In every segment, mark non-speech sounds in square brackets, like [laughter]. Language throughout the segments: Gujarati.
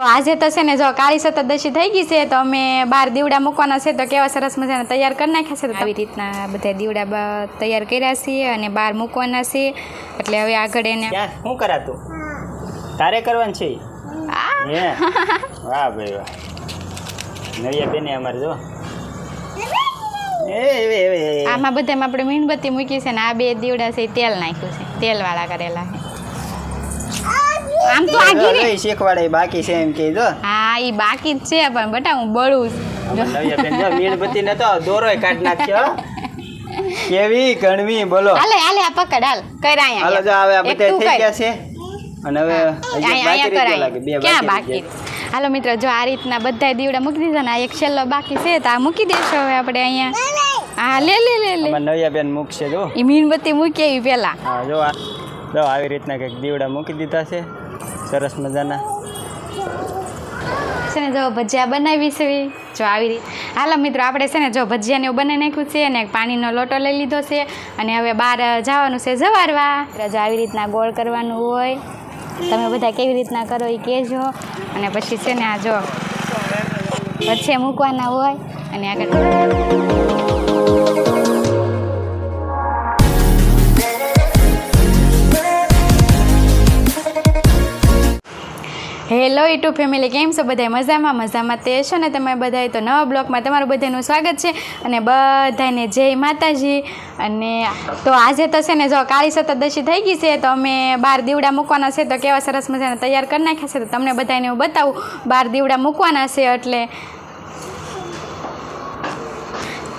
આજે તો છે ને જો કાળી સતદશી થઈ ગઈ છે તો અમે બાર દીવડા મૂકવાના છે તો કેવા સરસ મજાના તૈયાર કરી નાખ્યા છે. તો આવી રીતના બધા દીવડા તૈયાર કર્યા છીએ અને બાર મૂકવાના છે. એટલે હવે આગળ એને શું કરાતું? તારે કરવાનું છે? વાહ ભાઈ વાહ. નવિયા બેને અમારે જો. આમાં બધામાં આપણે મીણબત્તી મૂકી છે ને આ બે દીવડા છે તેલ નાખ્યું છે. તેલવાળા કરેલા છે. આમ તો આગી રે શીખવાડે બાકી છે એમ કે જો. હા એ બાકી જ છે પણ બટા હું બળું છું. મીણબત્તી ને તો દોરોય કાઢ નાખ્યો કેવી ગણવી બોલો. હાલે હાલે આ પકડ હાલ કર હાલો જો હવે આ બધા થઈ ગયા છે. અને હવે આયા કર લાગે બે ક્યાં બાકી બાકી? હાલો મિત્રો જો આ રીતના બધા દીવડા મૂકી દીધા ને આ એક છેલ્લો બાકી છે તો આ મૂકી દેશો હવે આપણે અહીંયા. હા લે લે લે લે. નવિયા બેન મૂકશે જો. એ મીણબત્તી મૂકી આવી પેલા હા જો આ જો આવી રીતના કંઈક દીવડા મૂકી દીધા છે. સરસ મજાના. છે ને જો ભજીયા બનાવી છે, જો આવી રીતે હાલો મિત્રો, આપણે છે ને જો ભજીયાને એવું બનાવી નાખ્યું છે અને પાણીનો લોટો લઈ લીધો છે અને હવે બહાર જવાનું છે જવારવા. જો આવી રીતના ગોળ કરવાનું હોય, તમે બધા કેવી રીતના કરો એ કહેજો. અને પછી છે ને આ જો વચ્ચે મૂકવાના હોય અને આગળ હેલો યુટ્યુબ ફેમિલી કેમ છો? બધા મજામાં? મજામાં તે છો ને તમે બધાએ તો નવા બ્લોગમાં તમારું બધાનું સ્વાગત છે અને બધાને જય માતાજી. અને તો આજે છે ને જો કાળી સતદશી થઈ ગઈ છે, તો અમે બાર દીવડા મૂકવાના છે, તો કેવા સરસ મજાના તૈયાર કરી નાખ્યા છે, તો તમને બધાને હું બતાવું. બાર દીવડા મૂકવાના છે એટલે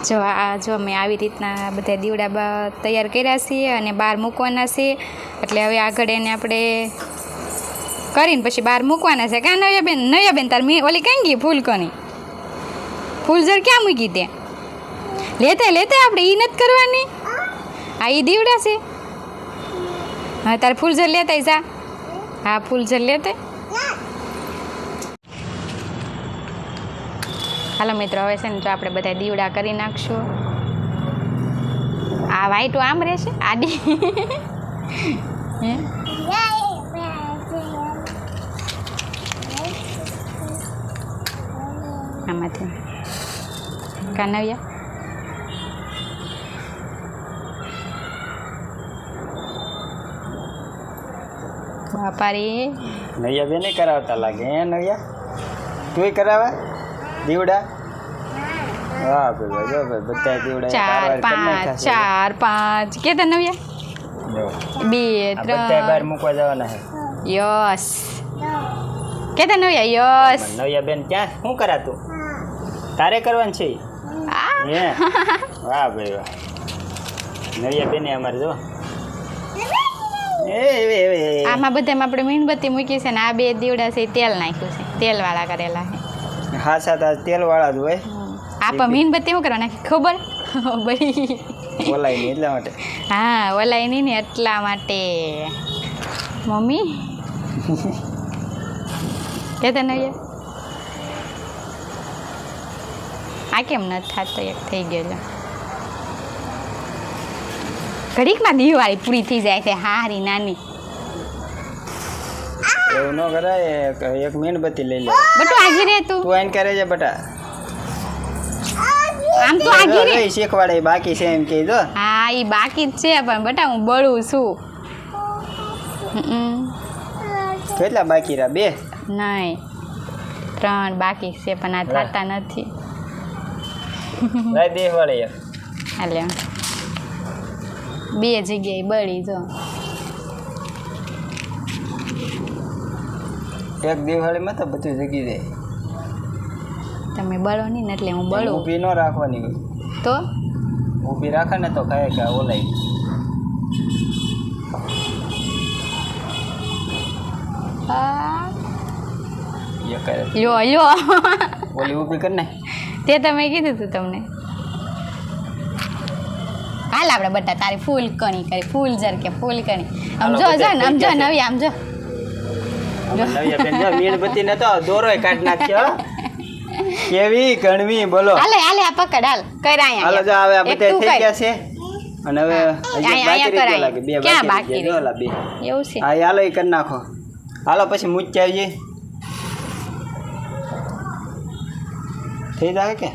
જો આ જો અમે આવી રીતના બધા દીવડા તૈયાર કર્યા છીએ અને બહાર મૂકવાના છે. એટલે હવે આગળ એને આપણે કરીને પછી બહાર મૂકવાના છે. કાં નયા બેન નયા બેન તાર મી ઓલી કાંઈ ગઈ ફૂલકની? ફૂલઝર ક્યાં મૂકી તે? લેતે લેતે આપણે એ નથી કરવાની? હા એ દીવડા છે. હા તારે ફૂલઝર લેતા જા. હા, ફૂલઝર લેતે. હાલો મિત્રો, હવે છે ને જો આપણે બધા દીવડા કરી નાખશું. આ વાઈટું આમ રહેશે? આડી. હે? આમાંથી કાનવ્યા બાપારી નૈયા બેને કરાવતા લાગે હે નૈયા તુંય કરાવે દીવડા વાહ ભાઈ વાહ, જો ભાઈ બધા દીવડા ચાર કારવાર કરી પાંચ નાખ્યા છે. ચાર પાંચ કેતા નવ્યા જો, બે આ બધા બહાર ત્રણ મૂકવા જવાના છે યસ કેતા નવ્યા યસ નૈયા બેન ક્યાં શું કરાતું તારે કરવાનું છે? હે. વાહ ભાઈ વાહ. નવિયા બેને અમારે જો. આમાં બધામાં આપણે મીણબત્તી મૂકી છે ને આ બે દીવડા છે તેલ નાખ્યું છે. તેલવાળા કરેલા છે. હા સાતા તેલવાળા જ હોય. આ મીણબત્તી શું કરવા નાખી? ખબર? ભાઈ. બોલાય નહીં એટલા માટે. હા ઓલાય નહીં ને એટલા માટે. મમ્મી? [laughs] કેતા નવ્યા આ કેમ નથી થતો? એક થઈ ગયો છે. ઘડીકમાં દિવાળી પૂરી થઈ જાય છે હારી નાની. એવું ન કરાય એક મીણબત્તી લઈ લે. બટુ આગી રે તું. તું આઈને કરે છે બટા? આમ તો આગી રે. શીખવાડે બાકી છે એમ કે જો. હા એ બાકી જ છે પણ બટા હું બળું છું. કેટલા બાકી રહ્યા? બે? નહીં. ત્રણ બાકી છે પણ આ. થતા નથી. લાય દે વળી હાલે. બે જગ્યાએ બળી જો એક દિવાળીમાં તો બધું જગી જાય. તમે બળો નહીં ને એટલે હું બળું. ઊભી ન રાખવાની. તો? ઊભી રાખે ને તો ખાય કે ઓલાય. યો લ્યો. ઓલી ઊભી કર ને. તે તમે કીધું હતું તમને. હાલ આપણે બધા તારી ફૂલ કણી કરી ફૂલ જર કે ફૂલ કણી. આમ જો જો ને આમ જો નવી આમ જો. મીણબત્તી નતો દોરોય કાઢ નાખ્યો કેવી ગણવી બોલો. હાલે હાલે આ પકડ હાલ કર હાલો જો હવે આ બધા થઈ ગયા છે. અને હવે આયા કર લાગે બે બાકી રહી? ઓલા બે. એવું છે. હા હાલો એ કરી નાખો. હાલો પછી મૂકી આવજે. થઈ જાય કે?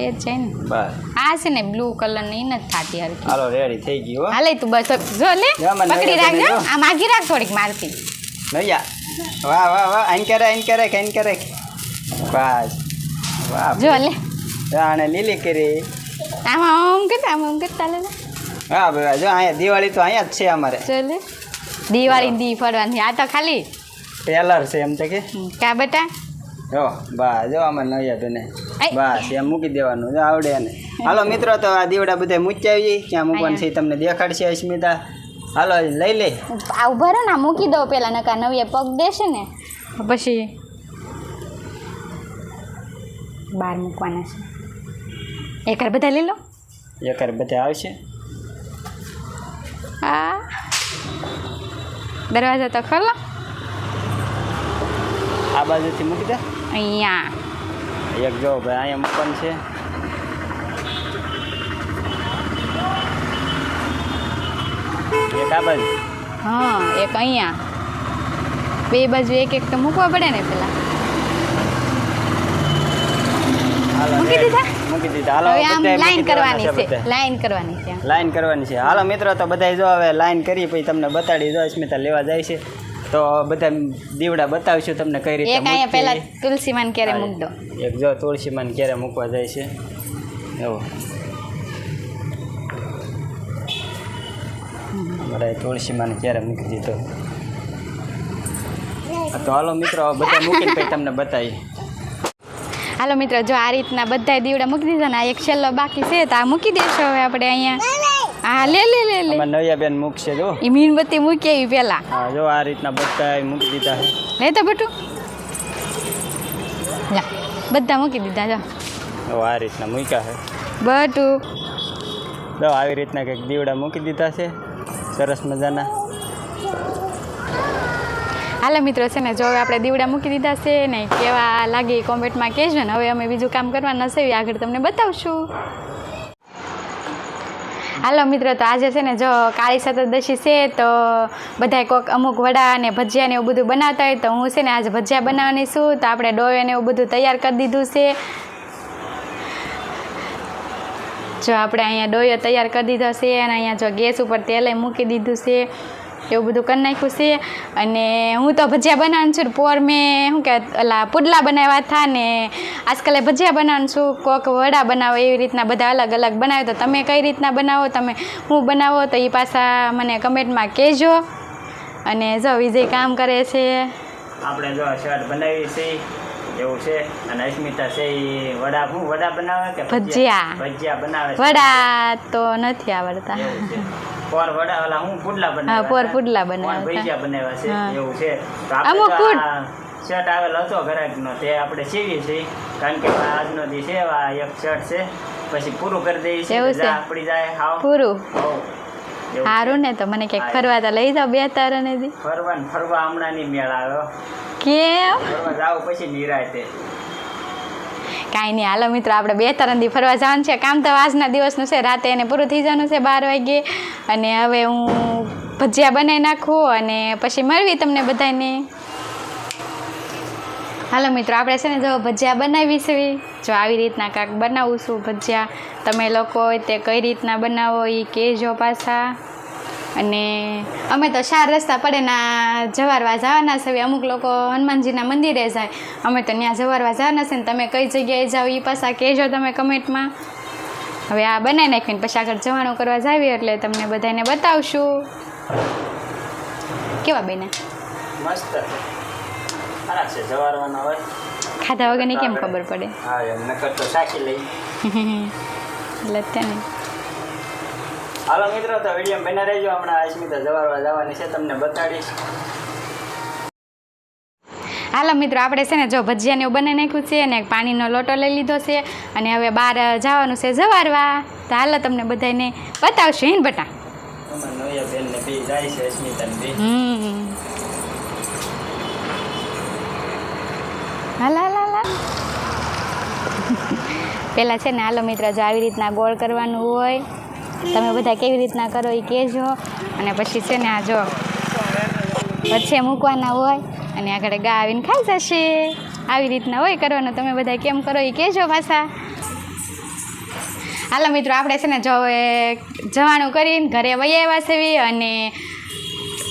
એ જ છે ને. બસ. આ છે ને બ્લુ કલરની નથી થાતી હરખી હાલો રેડી થઈ ગયો હો. હાલે તું બસ જો લે. પકડી રાખજો આ માગી રાખ થોડીક મારતી નૈયા વાહ વાહ વાહ. આઈન કરે આઈન કરે આઈન કરે બસ. વાહ જો લે. આને લીલી કરી. આમાં આમ કરતા આમાં આમ કરતા લે લે. હા ભાઈ જો અહીંયા દિવાળી તો અહીંયા જ છે અમારે. ચાલે દિવાળી દી ફરવાની. આ તો ખાલી. ટેલર છે એમ તો કે. કા બેટા? જો બા જો આમાં બેને આઈ. બસ એમ મૂકી દેવાનું જો આવડે ને. હાલો મિત્રો તો આ દીવડા બધા મૂકી આવી ક્યાં મૂકવાનું છે તમને દેખાડશે અસ્મિતા. હાલો લઈ લે. આ ઊભા રહો ને મૂકી દો પેલા નકા નવીએ પગ દેશે ને. પછી બહાર મૂકવાના છે. એકર બધા લઈ લો. એકર બધા આવશે. હા. દરવાજા તો ખોલો. આ બાજુથી મૂકી દે. અહીંયા. એક જો ભાઈ અહીંયા મકાન છે. એક આ બાજુ. હા એક અહીંયા. બે બાજુ એક એક તો મૂકવા પડે ને પેલા. મૂકી. દીધા? મૂકી દીધા. હાલો હવે લાઈન કરવાની છે લાઈન કરવાની છે. લાઈન કરવાની છે. હાલો મિત્રો તો બધા જો હવે લાઈન કરી પછી તમને બતાડી દો. સ્મિતા લેવા જાય છે. તો બધા દીવડા બતાવીશું તમને કઈ રીતે એક અહીંયા મૂકવી. તુલસીમાન ક્યારે મૂક દો એક જો તુલસીમાન ક્યારે મૂકવા જાય છે. એવો અમારે તુલસીમાન ક્યારે મૂકી દીધો. તો હાલો મિત્રો બધા મૂકીને પછી તમને બતાવી હાલો મિત્રો જો આ રીતના બધા દીવડા મૂકી દીધા ને આ એક છેલ્લો બાકી છે તો આ મૂકી દેશો હવે આપણે અહીંયા. હા લે લે લે લે. નૈયા બેન મૂકશે જો. એ મીણબત્તી મૂકી આવી પેલા હા જો આ રીતના બધા મૂકી દીધા લે તો બટુ. જા બધા મૂકી દીધા જો. આ રીતના મૂક્યા છે. બટુ. જો આવી રીતના કંઈક દીવડા મૂકી દીધા છે. સરસ મજાના. હાલો મિત્રો છે ને જો હવે આપણે દીવડા મૂકી દીધા છે ને કેવા લાગે કોમેન્ટમાં કહેજો ને. હવે અમે બીજું કામ કરવાના છે આગળ તમને બતાવશું. હાલો મિત્રો, તો આજે છે ને જો કાળી સતરદશી છે, તો બધાય કોઈક અમુક વડા અને ભજીયા ને એવું બધું બનાવતા હોય, તો હું છે ને આજે ભજીયા બનાવવાની છું. તો આપણે ડોયો ને એવું બધું તૈયાર કરી દીધું છે. જો આપણે અહીંયા ડોયો તૈયાર કરી દીધો છે અને અહીંયા જો ગેસ ઉપર તેલે મૂકી દીધું છે. એવું બધું કરી નાખ્યું છે. અને હું તો ભજીયા બનાવું છું. પોર મેં શું કે ઓલા પુડલા બનાવ્યા હતા ને આજકાલ ભજીયા બનાવું છું. કોક વડા બનાવો, એવી રીતના બધા અલગ અલગ બનાવે. તો તમે કઈ રીતના બનાવો? તમે હું બનાવો? તો એ પાછા મને કમેન્ટમાં કહેજો. અને જો વિજય કામ કરે છે. આપણે જો શર્ટ બનાવી છે. એવું છે. અને અસ્મિતા છે એ વડા હું વડા બનાવે કે ભજીયા. ભજીયા. બનાવે વડા તો નથી આવડતા. પોર વડા ઓલા હું પુડલા બનાવ્યા હા, પોર પુડલા બનાવ્યા ભજીયા બનાવ્યા છે. એવું છે. તો આપણે શર્ટ આવેલો હતો ગ્રાહકનો તે આપણે સીવીએ છીએ કારણ કે આજનો દી છે આ એક શર્ટ છે. પછી પૂરું કરી દઈએ છીએ આપણી જાય હાવ. પૂરું. સારું ને તો મને ક્યાંક ફરવા તો લઈ જાઓ બે તાર ને દી ફરવા ફરવા હમણાં મેળ આવ્યો. કેમ? ફરવા જાવ પછી નિરાતે. કાંઈ નહીં હાલો મિત્રો આપણે બે ત્રણ દી ફરવા જવાનું છે. કામ તો આજના દિવસનું છે રાતે એને પૂરું થઈ જવાનું છે બાર વાગે. અને હવે હું ભજીયા બનાવી નાખું અને પછી મળવી તમને બધાને. હાલો મિત્રો, આપણે છે ને જો ભજીયા બનાવી છે. જો આવી રીતના કાંક બનાવું છું ભજીયા. તમે લોકો તે કઈ રીતના બનાવો એ કહેજો પાછા. અને અમે તો ચાર રસ્તા પડે ના જવારવા જવાના છે. અમુક લોકો હનુમાનજીના મંદિરે જાય. અમે તો ત્યાં જવારવા જવાના છે ને તમે કઈ જગ્યાએ જાઓ એ પાછા કહેજો તમે કમેન્ટમાં. હવે આ બનાવી નાખીને પછી આગળ જવાનું કરવા જાવી એટલે તમને બધાને બતાવશું. કેવા બેને મસ્ત. ખરાબ છે જવારવાનો હોય. ખાધા વગરની કેમ ખબર પડે? હા એમ નકર તો શાકી લઈ. એટલે જ હાલો મિત્રો તો વીડિયો બને રહેજો. હમણાં અસ્મિતા જવારવા જવાની છે તમને બતાડીશ. હાલો મિત્રો આપણે છે ને જો ભજીયાને એવું બનાવી નાખ્યું છે અને પાણીનો લોટો લઈ લીધો છે અને હવે બહાર જવાનું છે જવારવા. તો હાલો તમને બધાને બતાવશું હિન બટા? જાય છે હમ. હાલ હાલ હાલ હાલ. પહેલાં છે ને હાલો મિત્ર, જો આવી રીતના ગોળ કરવાનું હોય, તમે બધા કેવી રીતના કરો એ કહેજો. અને પછી છે ને આ જો વચ્ચે મૂકવાના હોય, અને આગળ ગા આવીને ખાઈ જશે. આવી રીતના હોય કરવાનું, તમે બધા કેમ કરો એ કહેજો પાછા. હાલો મિત્રો, આપણે છે ને જો જવાનું કરીને ઘરે વહી આવ્યા અને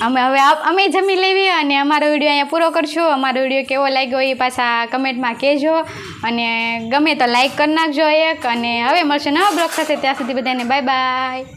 અમે હવે અમે જમી લેવી અને અમારો વીડિયો અહીંયા પૂરો કરશું. અમારો વીડિયો કેવો લાગ્યો એ પાછા કમેન્ટમાં કહેજો. અને ગમે તો લાઇક કરી નાખજો એક. અને હવે મળશે નવા બ્લોગ સાથે. ત્યાં સુધી બધાને બાય બાય